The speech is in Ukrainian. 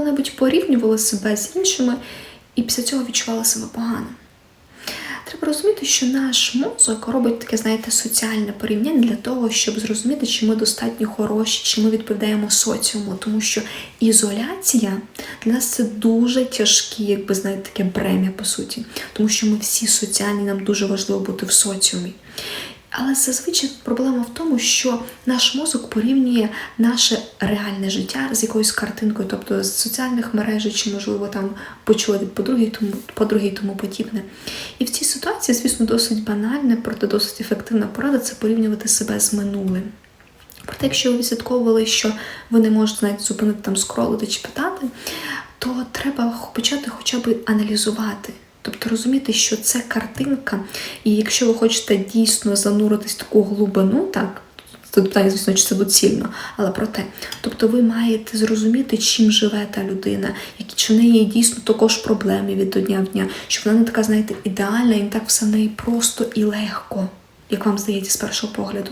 коли-небудь порівнювали себе з іншими і після цього відчували себе погано. Треба розуміти, що наш мозок робить таке, знаєте, соціальне порівняння для того, щоб зрозуміти, чи ми достатньо хороші, чи ми відповідаємо соціуму, тому що ізоляція для нас це дуже тяжкі, якби знаєте, таке бремя по суті, тому що ми всі соціальні, нам дуже важливо бути в соціумі. Але зазвичай проблема в тому, що наш мозок порівнює наше реальне життя з якоюсь картинкою, тобто з соціальних мереж, чи, можливо, там почули від подруги, і тому подруги тому подібне. І в цій ситуації, звісно, досить банальне, проте досить ефективна порада це порівнювати себе з минулим. Проте, якщо ви відслідковували, що ви не можете навіть зупинити там скролити чи питати, то треба почати хоча б аналізувати. Тобто розуміти, що це картинка, і якщо ви хочете дійсно зануритись в таку глибину, так, це питання, звісно, чи це доцільно, але проте, тобто ви маєте зрозуміти, чим живе та людина, які чи в неї є дійсно також проблеми від дня в дня, щоб вона не така, знаєте, ідеальна, і не так все в неї просто і легко, як вам здається з першого погляду.